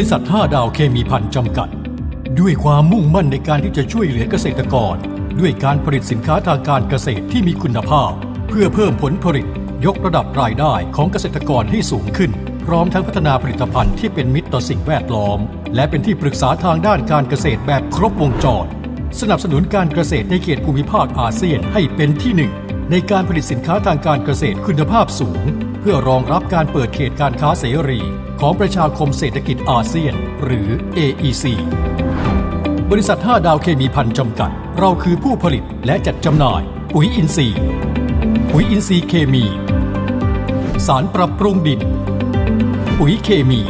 ริษัท 5 ดาวเคมีพันจำกัด ด้วยความมุ่งมั่นในการที่จะช่วยเหลือเกษตรกร ด้วยการผลิตสินค้าทางการเกษตรที่มีคุณภาพ เพื่อเพิ่มผลผลิต ยกระดับรายได้ของเกษตรกรให้สูงขึ้น พร้อมทั้งพัฒนาผลิตภัณฑ์ที่เป็นมิตรต่อสิ่งแวดล้อม และเป็นที่ปรึกษาทางด้านการเกษตรแบบครบวงจร สนับสนุนการเกษตรในเขตภูมิภาคอาเซียนให้เป็นที่หนึ่งในการผลิตสินค้าทางการเกษตรคุณภาพสูง เพื่อรองรับการเปิดเขตการค้าเสรี ของประชาคมเศรษฐกิจอาเซียน หรือ AEC บริษัท 5 ดาวเคมีพันจำกัด เราคือผู้ผลิตและจัดจำหน่าย ปุ๋ยอินทรีย์ ปุ๋ยอินทรีย์เคมี สารปรับปรุงดิน ปุ๋ยเคมี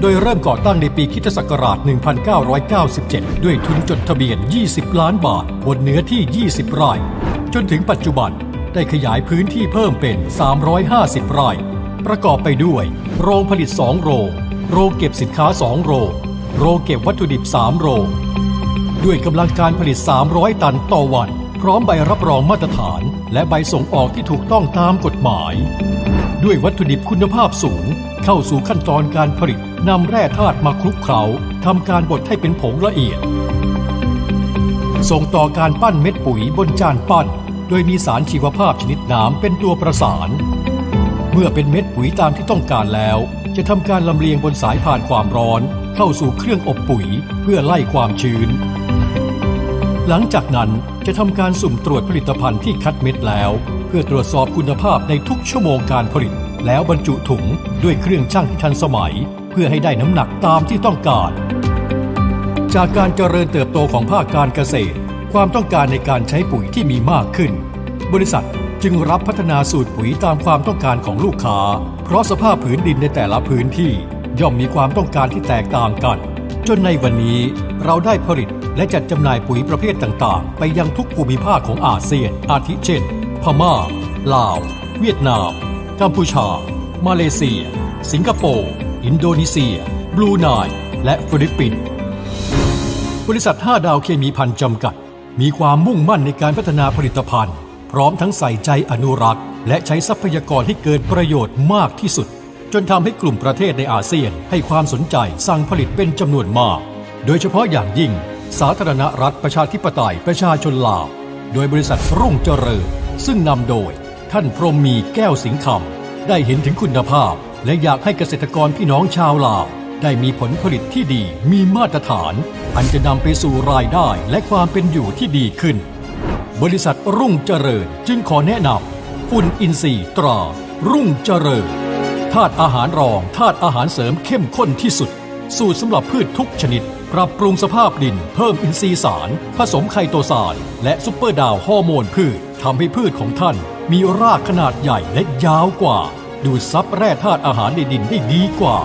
โดยเริ่มก่อตั้งในปีคริสตศักราช 1997 ด้วยทุนจดทะเบียน 20 ล้านบาท บนเนื้อที่ 20 ไร่ จนถึงปัจจุบันได้ขยายพื้นที่เพิ่มเป็น 350 ไร่ ประกอบไปด้วย โรงผลิต 2 โรง โรงเก็บสินค้า 2 โรง โรงเก็บวัตถุดิบ 3 โรง ด้วยกำลังการผลิต 300 ตันต่อวัน พร้อมใบรับรองมาตรฐาน และใบส่งออกที่ถูกต้องตามกฎหมาย ด้วยวัตถุดิบคุณภาพสูง เข้าสู่ขั้นตอนการผลิตนำแร่ธาตุมาคลุกเคล้าทำการบดให้เป็นผงละเอียด ส่งต่อการปั้นเม็ดปุ๋ยบนจานปั้น โดยมีสารชีวภาพชนิดน้ำเป็นตัวประสาน มื่อเป็นเม็ดปุ๋ยตามที่ต้องการแล้ว จะทำการลำเลียงบนสายผ่านความร้อน เข้าสู่เครื่องอบปุ๋ยเพื่อไล่ความชื้น หลังจากนั้นจะทำการสุ่มตรวจผลิตภัณฑ์ที่คัดเม็ดแล้ว เพื่อตรวจสอบคุณภาพในทุกชั่วโมงการผลิต แล้วบรรจุถุงด้วยเครื่องช่างที่ทันสมัย เพื่อให้ได้น้ำหนักตามที่ต้องการ จากการเจริญเติบโตของภาคการเกษตร ความต้องการในการใช้ปุ๋ยที่มีมากขึ้น บริษัทจึงรับพัฒนาสูตรปุ๋ยตามความต้องการของลูกค้า เพราะสภาพผืนดินในแต่ละพื้นที่ย่อมมีความต้องการที่แตกต่างกัน จนในวันนี้เราได้ผลิตและจัดจำหน่ายปุ๋ยประเภทต่างๆ ไปยังทุกภูมิภาคของอาเซียน อาทิเช่น พม่า ลาว เวียดนาม กัมพูชา มาเลเซีย สิงคโปร์ อินโดนีเซีย บลูไนและฟิลิปปินส์บริษัท 5 ดาวเคมีพันจำกัด มีความมุ่งมั่นในการพัฒนาผลิตภัณฑ์ พร้อมทั้งใส่ใจอนุรักษ์ และใช้ทรัพยากรให้เกิดประโยชน์มากที่สุด จนทำให้กลุ่มประเทศในอาเซียนให้ความสนใจสั่งผลิตเป็นจำนวนมาก โดยเฉพาะอย่างยิ่ง สาธารณรัฐประชาธิปไตยประชาชนลาว โดยบริษัทรุ่งเจริญ ซึ่งนำโดย ท่านพรมมีแก้วสิงห์คำได้เห็นถึงคุณภาพ และอยากให้เกษตรกรพี่น้องชาวลาวได้มีผลผลิตที่ดีมีมาตรฐาน อันจะนำไปสู่รายได้และความเป็นอยู่ที่ดีขึ้น บริษัทรุ่งเจริญจึงขอแนะนำฝุ่นอินทรีย์ตรา รุ่งเจริญธาตุอาหารรองธาตุอาหารเสริมเข้มข้นที่สุด สูตรสำหรับพืชทุกชนิด ปรับปรุงสภาพดิน เพิ่มอินทรีย์สาร ผสมไคโตซานและซุปเปอร์ดาวฮอร์โมนพืชทำให้พืชของท่าน มีรากขนาดใหญ่และยาวกว่า ดูดซับแร่ธาตุอาหารในดินได้ดีกว่า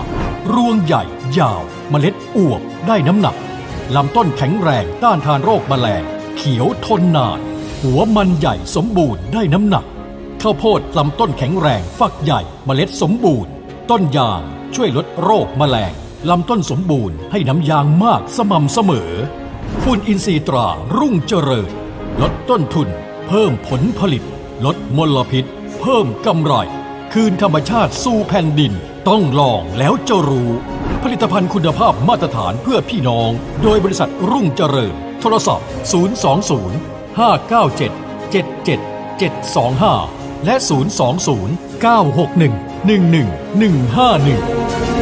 รวงใหญ่ ยาวเมล็ดอวบได้น้ำหนักลำต้นแข็งแรงต้านทานโรคแมลงเขียวทนนาน หัวมันใหญ่สมบูรณ์ได้น้ำหนัก ข้าวโพดลำต้นแข็งแรงฝักใหญ่เมล็ดสมบูรณ์ ต้นยางช่วยลดโรคแมลงลำต้นสมบูรณ์ให้น้ำยางมากสม่ำเสมอคุณอินทรีย์ตรารุ่งเจริญ ลดต้นทุน เพิ่มผลผลิต ลดมลพิษ เพิ่มกำไร คืนธรรมชาติสู่แผ่นดิน ต้องลองแล้วจะรู้ ผลิตภัณฑ์คุณภาพมาตรฐานเพื่อพี่น้อง โดยบริษัทรุ่งเจริญ โทรศัพท์ 020 597 77 725 และ 020 961 11151